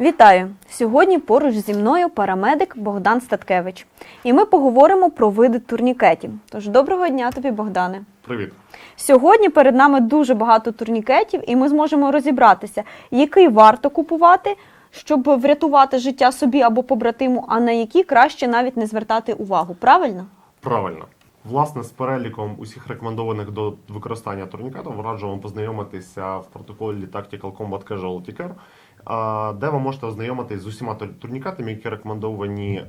Вітаю! Сьогодні поруч зі мною парамедик Богдан Статкевич. І ми поговоримо про види турнікетів. Тож доброго дня тобі, Богдане. Привіт. Сьогодні перед нами дуже багато турнікетів, і ми зможемо розібратися, який варто купувати, щоб врятувати життя собі або побратиму, а на які краще навіть не звертати увагу. Правильно? Правильно. Власне, з переліком усіх рекомендованих до використання турнікетів раджу вам познайомитися в протоколі Tactical Combat Casualty Care, а, де ви можете ознайомитись з усіма тур- турнікетами, які рекомендовані е,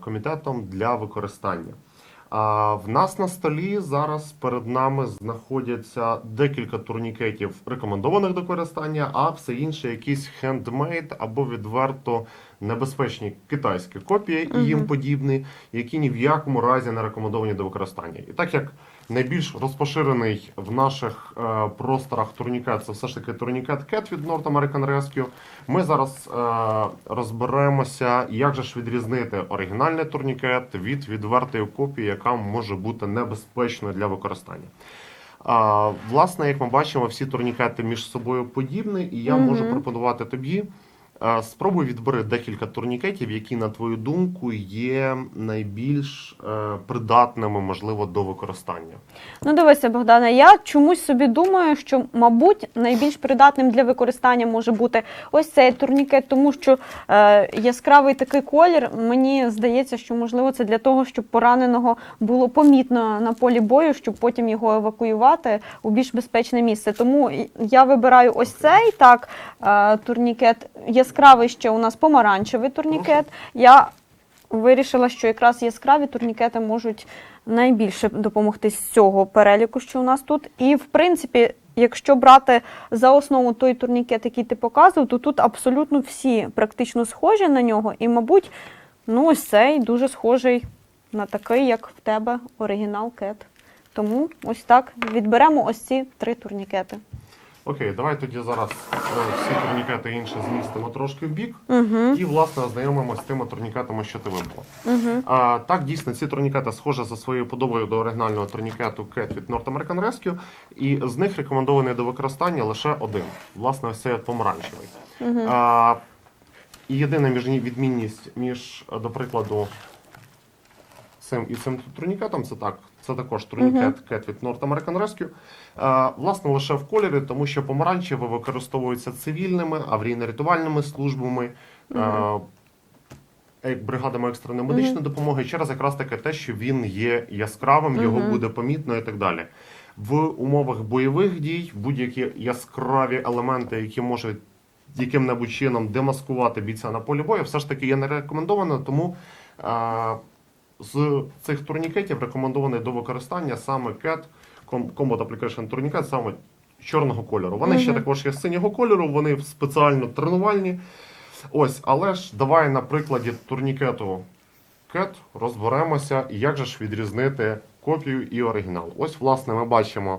комітетом для використання. В нас на столі зараз перед нами знаходяться декілька турнікетів, рекомендованих до використання, а все інше якісь хендмейд або відверто небезпечні китайські копії і їм подібні, які ні в якому разі не рекомендовані до використання. І так як найбільш розпоширений в наших е, просторах турнікет це все ж таки турнікет CAT від North American Rescue, ми зараз е, розберемося, як же ж відрізнити оригінальний турнікет від відвертої копії, яка може бути небезпечною для використання. А, власне, як ми бачимо, всі турнікети між собою подібні, і я можу пропонувати тобі. Спробуй відбери декілька турнікетів, які, на твою думку, є найбільш е, придатними, можливо, до використання. Ну, дивися, Богдане, я чомусь собі думаю, що, мабуть, найбільш придатним для використання може бути ось цей турнікет, тому що е, яскравий такий колір. Мені здається, що можливо це для того, щоб пораненого було помітно на полі бою, щоб потім його евакуювати у більш безпечне місце. Тому я вибираю ось цей так е, турнікет. Яскравий ще у нас помаранчевий турнікет. Я вирішила, що якраз яскраві турнікети можуть найбільше допомогти з цього переліку, що у нас тут. І в принципі, якщо брати за основу той турнікет, який ти показував, то тут абсолютно всі практично схожі на нього. І, мабуть, ну ось цей дуже схожий на такий, як в тебе оригінал кет. Тому ось так відберемо ось ці три турнікети. Окей, давай тоді зараз е, всі турнікети інші змістимо трошки в бік Угу. і, власне, ознайомимося з тими турнікетами, що ти вибрала. Угу. А, так, дійсно, ці турнікети схожі за своєю подобою до оригінального турнікету CAT від North American Rescue, і з них рекомендований до використання лише один. Власне, ось цей помаранчевий. А, і єдина між відмінність між, до прикладу, цим і цим турнікетом, це так. Це також турнікет CAT від North American Rescue. А, власне, лише в кольорі, тому що помаранчевий використовується цивільними, аварійно-рятувальними службами. як бригадами екстреної медичної допомоги через якраз таке те, що він є яскравим, його буде помітно і так далі. В умовах бойових дій будь-які яскраві елементи, які можуть яким-небудь чином демаскувати бійця на полі бою, все ж таки є не рекомендовано, тому а, з цих турнікетів рекомендований до використання саме CAT Com- Combat Application турнікет, саме чорного кольору. Вони ще також є синього кольору, вони спеціально тренувальні. Ось, але ж давай на прикладі турнікету CAT розберемося, як же ж відрізнити копію і оригінал. Ось, власне, ми бачимо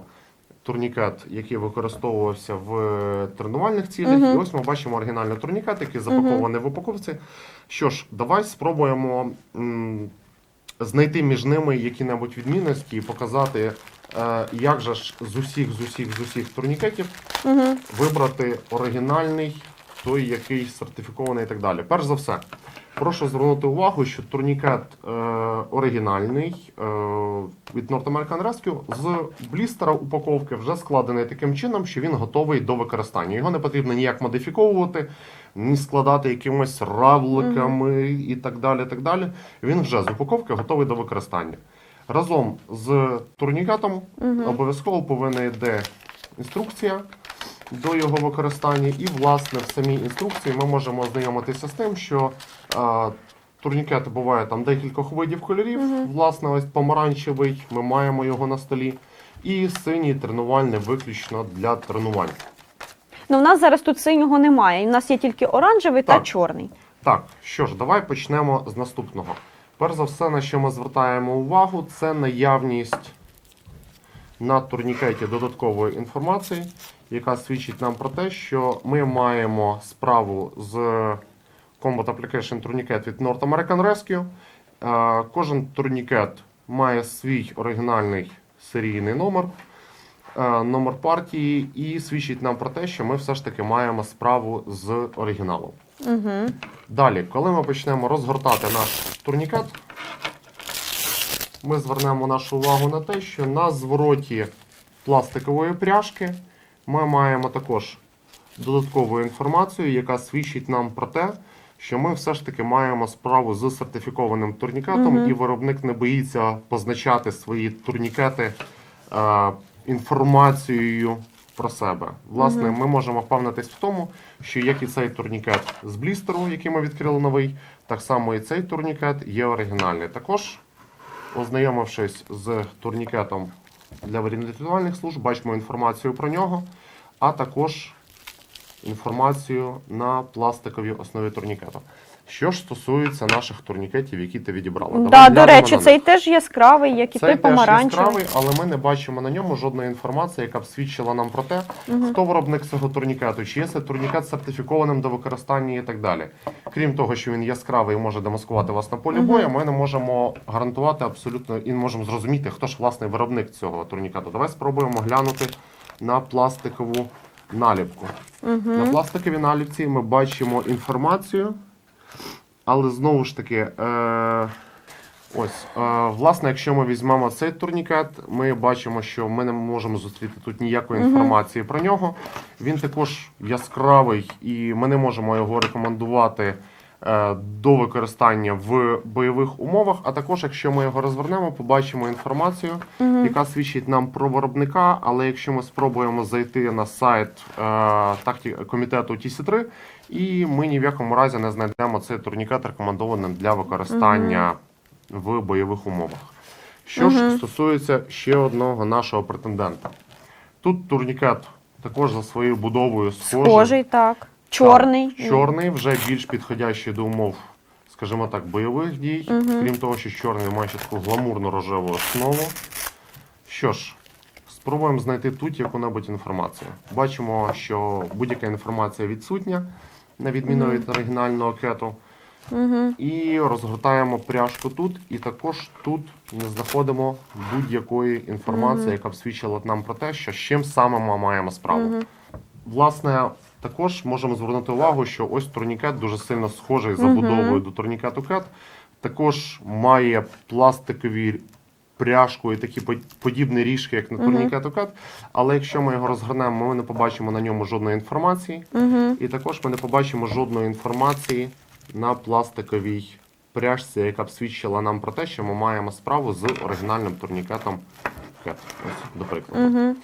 турнікет, який використовувався в тренувальних цілях. І ось ми бачимо оригінальний турнікет, який запакований в упаковці. Що ж, давай спробуємо м, знайти між ними які-небудь відмінності і показати, е, як же ж з усіх, з усіх, з усіх турнікетів Угу. вибрати оригінальний, той, який сертифікований і так далі. Перш за все, прошу звернути увагу, що турнікет е, оригінальний е, від North American Rescue з блістера упаковки вже складений таким чином, що він готовий до використання. Його не потрібно ніяк модифіковувати, ні складати якимось равликами і так далі. так далі. Він вже з упаковки готовий до використання. Разом з турнікетом обов'язково повинна йде інструкція до його використання. І, власне, в самій інструкції ми можемо ознайомитися з тим, що е, турнікети буває там декількох видів кольорів. Власне, ось помаранчевий, ми маємо його на столі. І синій тренувальний виключно для тренувань. Ну, в нас зараз тут синього немає. У нас є тільки оранжевий та чорний. Так, що ж, давай почнемо з наступного. Перш за все, на що ми звертаємо увагу, це наявність на турнікеті додаткової інформації, яка свідчить нам про те, що ми маємо справу з Combat Application турнікет від North American Rescue. Е, Кожен турнікет має свій оригінальний серійний номер. Е, номер партії і свідчить нам про те, що ми все ж таки маємо справу з оригіналом. Угу. Далі, коли ми почнемо розгортати наш турнікет, ми звернемо нашу увагу на те, що на звороті пластикової пряжки ми маємо також додаткову інформацію, яка свідчить нам про те, що ми все ж таки маємо справу з сертифікованим турнікетом, Мгм. і виробник не боїться позначати свої турнікети е, інформацією про себе. Власне, ми можемо впевнитись в тому, що як і цей турнікет з блістеру, який ми відкрили новий, так само і цей турнікет є оригінальний. Також, ознайомившись з турнікетом для аварійно-рятувальних служб, бачимо інформацію про нього, а також інформацію на пластиковій основі турнікету. Що ж стосується наших турнікетів, які ти відібрала, Давай Да, до речі, цей теж яскравий, як і Цей той теж помаранчевий. яскравий, але ми не бачимо на ньому жодної інформації, яка б свідчила нам про те, Мгм. хто виробник цього турнікету, чи є цей турнікет сертифікованим до використання і так далі. Крім того, що він яскравий і може демаскувати вас на полі Мгм. бою, ми не можемо гарантувати абсолютно і не можемо зрозуміти, хто ж власний виробник цього турнікету. Давай спробуємо глянути на пластикову наліпку. На Угу. пластиковій наліпці ми бачимо інформацію, але знову ж таки, е, ось, е, власне, якщо ми візьмемо цей турнікет, ми бачимо, що ми не можемо зустріти тут ніякої інформації про нього. Він також яскравий, і ми не можемо його рекомендувати. Е, До використання в бойових умовах, а також, якщо ми його розвернемо, побачимо інформацію, Угу. яка свідчить нам про виробника. Але якщо ми спробуємо зайти на сайт е, такті- комітету TC3, і ми ні в якому разі не знайдемо цей турнікет рекомендованим для використання в бойових умовах. Що ж стосується ще одного нашого претендента, тут турнікет також за своєю будовою схожий. Схожий, так. Чорний. Так, чорний вже більш підходящий до умов, скажімо так, бойових дій. Мгм. Крім того, що чорний має ще таку гламурно рожеву основу. Що ж, спробуємо знайти тут яку-небудь інформацію. Бачимо, що будь-яка інформація відсутня, на відміну від оригінального кету. Угу. І розгортаємо пряжку тут, і також тут не знаходимо будь-якої інформації, яка б свідчила нам про те, що з чим саме ми маємо справу. Угу. Власне, також можемо звернути увагу, що ось турнікет дуже сильно схожий за Мгм. будовою до турнікету кет. Також має пластикові пряжку і такі подібні ріжки, як на турнікету кет. Але якщо ми його розгорнемо, ми не побачимо на ньому жодної інформації. І також ми не побачимо жодної інформації на пластиковій пряжці, яка б свідчила нам про те, що ми маємо справу з оригінальним турнікетом кет. Ось, до прикладу.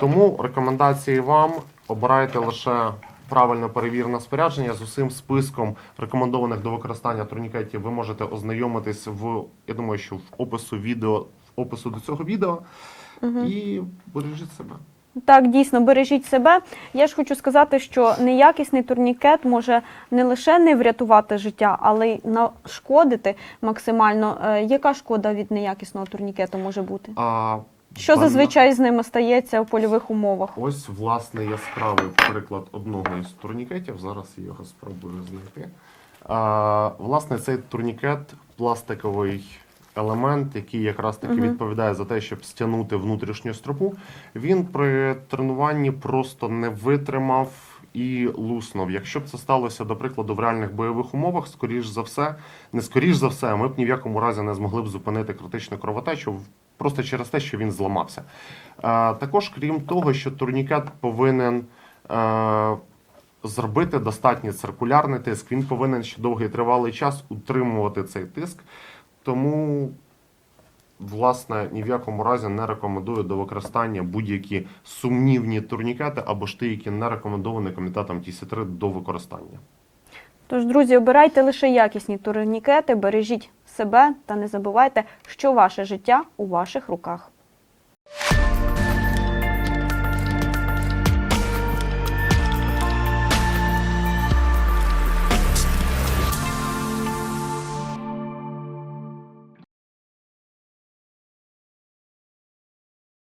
Тому рекомендації вам обирайте лише правильно перевірене спорядження з усім списком рекомендованих до використання турнікетів. Ви можете ознайомитись в я думаю, що в опису відео в опису до цього відео Угу. і бережіть себе. Так, дійсно, бережіть себе. Я ж хочу сказати, що неякісний турнікет може не лише не врятувати життя, але й нашкодити максимально. Е, Яка шкода від неякісного турнікету може бути? А Що бана- зазвичай з ними стається в польових умовах? Ось власне яскравий приклад одного із турнікетів. Зараз я його спробую знайти. А, власне, цей турнікет пластиковий елемент, який якраз таки Мгм. відповідає за те, щоб стягнути внутрішню стропу. Він при тренуванні просто не витримав. І луснув. Якщо б це сталося, до прикладу, в реальних бойових умовах, скоріш за все, не скоріш за все, ми б ні в якому разі не змогли б зупинити критичну кровотечу в- просто через те, що він зламався. Е, також, крім того, що турнікет повинен е, зробити достатній циркулярний тиск, він повинен ще довгий тривалий час утримувати цей тиск. Тому, власне, ні в якому разі не рекомендую до використання будь-які сумнівні турнікети або ж ті, які не рекомендовані комітетом TC3 до використання. Тож, друзі, обирайте лише якісні турнікети, бережіть себе та не забувайте, що ваше життя у ваших руках.